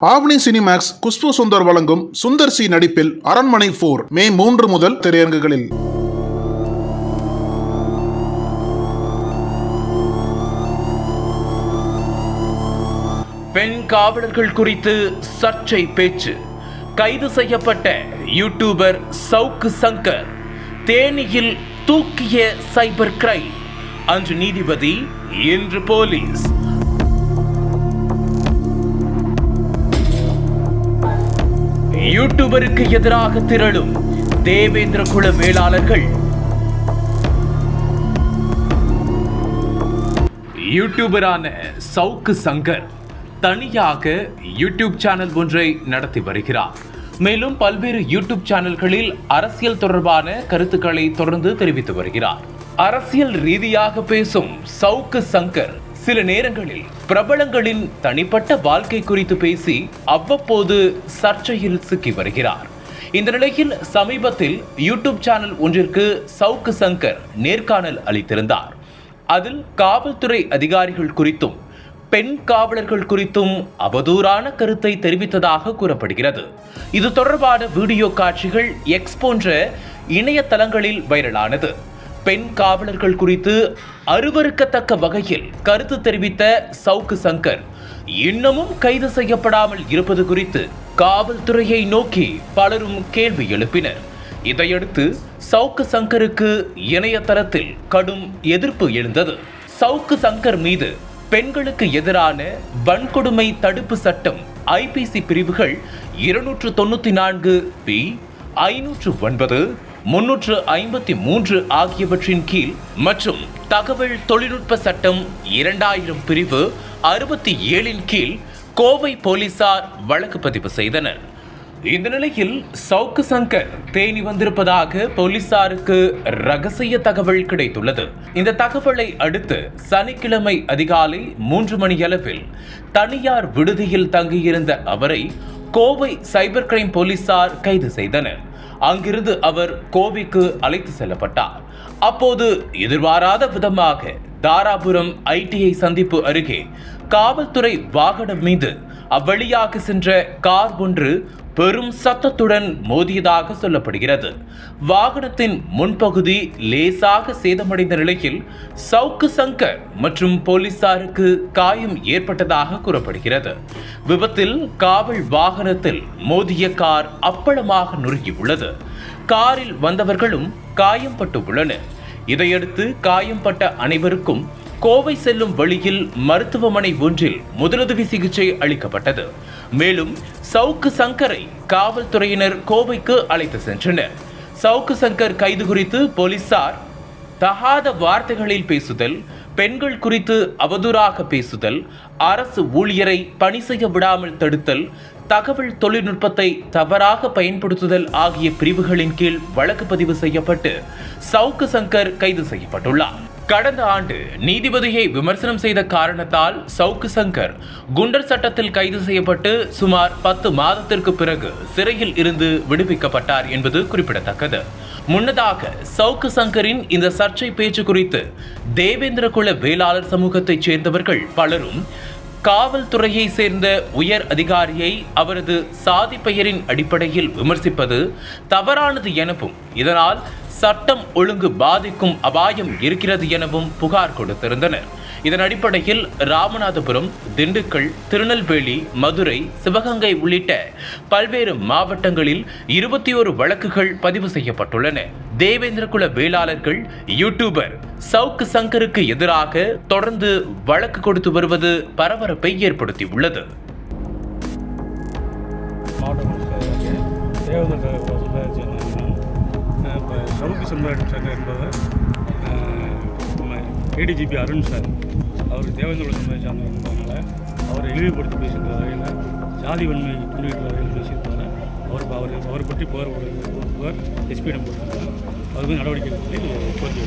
ஆவணி Cinemax Khushbu Sundar வழங்கும் Sundar C நடிப்பில் அரண்மனை போர் மே மூன்று முதல் திரையரங்குகளில். பெண் காவலர்கள் குறித்து சர்ச்சை பேச்சு. கைது செய்யப்பட்ட யூடியூபர் சவுக்கு சங்கர் தேனியில் தூக்கிய சைபர் கிரைம் அன்று நீதிபதி இன்று போலீஸ். யூடியூபருக்கு எதிராக திரளும் தேவேந்திர குல மேலாளர்கள். யூடியூபரான சவுக்கு சங்கர் தனியாக யூடியூப் சேனல் ஒன்றை நடத்தி வருகிறார். மேலும் பல்வேறு யூடியூப் சேனல்களில் அரசியல் தொடர்பான கருத்துக்களை தொடர்ந்து தெரிவித்து வருகிறார். அரசியல் ரீதியாக பேசும் சவுக்கு சங்கர் சில நேரங்களில் பிரபலங்களின் தனிப்பட்ட வாழ்க்கை குறித்து பேசி அவ்வப்போது சர்ச்சையில் சிக்கி வருகிறார். இந்த நிலையில் சமீபத்தில் யூடியூப் சேனல் ஒன்றிற்கு சவுக்கு சங்கர் நேர்காணல் அளித்திருந்தார். அதில் காவல்துறை அதிகாரிகள் குறித்தும் பெண் காவலர்கள் குறித்தும் அவதூறான கருத்தை தெரிவித்ததாக கூறப்படுகிறது. இது தொடர்பான வீடியோ காட்சிகள் எக்ஸ் போன்ற இணையதளங்களில் வைரலானது. பெண் காவலர்கள் குறித்து அருவறுக்கத்தக்க வகையில் கருத்து தெரிவித்த சவுக்கு சங்கர் இன்னமும் கைது செய்யப்படாமல் இருப்பது குறித்து காவல்துறையை நோக்கி பலரும் கேள்வி எழுப்பினர். இதையடுத்து சவுக்கு சங்கருக்கு இணையதளத்தில் கடும் எதிர்ப்பு எழுந்தது. சவுக்கு சங்கர் மீது பெண்களுக்கு எதிரான வன்கொடுமை தடுப்பு சட்டம் ஐபிசி பிரிவுகள் இருநூற்று தொண்ணூத்தி நான்கு பி ஐநூற்று ஒன்பது முன்னூற்று ஐம்பத்தி மூன்று ஆகியவற்றின் கீழ் மற்றும் தகவல் தொழில்நுட்ப சட்டம் இரண்டாயிரம் பிரிவு அறுபத்தி ஏழின் கீழ் கோவை போலீசார் வழக்கு பதிவு செய்தனர். இந்த நிலையில் சவுக்கு சங்கர் தேனி வந்திருப்பதாக போலீசாருக்கு ரகசிய தகவல் கிடைத்துள்ளது. இந்த தகவலை அடுத்து சனிக்கிழமை அதிகாலை மூன்று மணியளவில் தனியார் விடுதியில் தங்கியிருந்த அவரை கோவை சைபர் கிரைம் போலீசார் கைது செய்தனர். அங்கிருந்து அவர் கோவைக்கு அழைத்து செல்லப்பட்டார். அப்போது எதிர்பாராத விதமாக தாராபுரம் ஐடிஐ சந்திப்பு அருகே காவல்துறை வாகனம் மீது அவ்வழியாக சென்ற கார் ஒன்று பெரும் சத்தத்துடன் மோதியதாக சொல்லப்படுகிறது. வாகனத்தின் முன்பகுதி லேசாக சேதமடைந்த நிலையில் சவுக்கு சங்கர் மற்றும் போலீசாருக்கு காயம் ஏற்பட்டதாக கூறப்படுகிறது. விபத்தில் காவல் வாகனத்தில் மோதிய கார் அப்பளமாக நொறுங்கியுள்ளது. காரில் வந்தவர்களும் காயம்பட்டு உள்ளனர் இதையடுத்து காயம்பட்ட அனைவருக்கும் கோவை செல்லும் வழியில் மருத்துவமனை ஒன்றில் முதலுதவி சிகிச்சை அளிக்கப்பட்டது. மேலும் சவுக்கு சங்கரை காவல்துறையினர் கோவைக்கு அழைத்து சென்றனர். சவுக்கு சங்கர் கைது குறித்து போலீசார் தகாத வார்த்தைகளில் பேசுதல் பெண்கள் குறித்து அவதூறாக பேசுதல் அரசு ஊழியரை பணி செய்ய விடாமல் தடுத்தல் தகவல் தொழில்நுட்பத்தை தவறாக பயன்படுத்துதல் ஆகிய பிரிவுகளின் கீழ் வழக்கு பதிவு செய்யப்பட்டு சவுக்கு சங்கர் கைது செய்யப்பட்டுள்ளார். கடந்த ஆண்டு நீதிபதியை விமர்சனம் செய்த காரணத்தால் சவுக்கு சங்கர் குண்டர் சட்டத்தில் கைது செய்யப்பட்டு சுமார் பத்து மாதத்திற்கு பிறகு சிறையில் இருந்து விடுவிக்கப்பட்டார் என்பது குறிப்பிடத்தக்கது. முன்னதாக சவுக்கு சங்கரின் இந்த சர்ச்சை பேச்சு குறித்து தேவேந்திர குல வேளாளர் சமூகத்தைச் சேர்ந்தவர்கள் பலரும் காவல்துறையை சேர்ந்த உயர் அதிகாரியை அவரது சாதி பெயரின் அடிப்படையில் விமர்சிப்பது தவறானது எனவும் இதனால் சட்டம் ஒழுங்கு பாதிக்கும் அபாயம் இருக்கிறது எனவும் புகார் கொடுத்திருந்தனர். இதன் அடிப்படையில் ராமநாதபுரம் திண்டுக்கல் திருநெல்வேலி மதுரை சிவகங்கை உள்ளிட்ட பல்வேறு மாவட்டங்களில் இருபத்தி ஒரு வழக்குகள் பதிவு செய்யப்பட்டுள்ளன. தேவேந்திரகுல வேளாளர்கள் யூடியூபர் சவுக்கு சங்கருக்கு எதிராக தொடர்ந்து வழக்கு கொடுத்து வருவது பரபரப்பை ஏற்படுத்தியுள்ளது. சவுக்கு சம்பராட் சார் என்பவர் ஏடிஜிபி அருண் சார். அவர் தேவேந்திர சமுதாய சார்ந்தவர் என்பதனால அவரை இழிவுபடுத்தி பேசுகிற வகையில் ஜாதி வன்மை தூண்டுகிற வகையில் பேசியிருந்தார் அவர் அவர் அவர் பற்றி புகார் ஒரு புகார் எஸ்பியிடம் போட்டிருக்காங்க அவர் நடவடிக்கை எடுக்க சொல்லி கோரிக்கை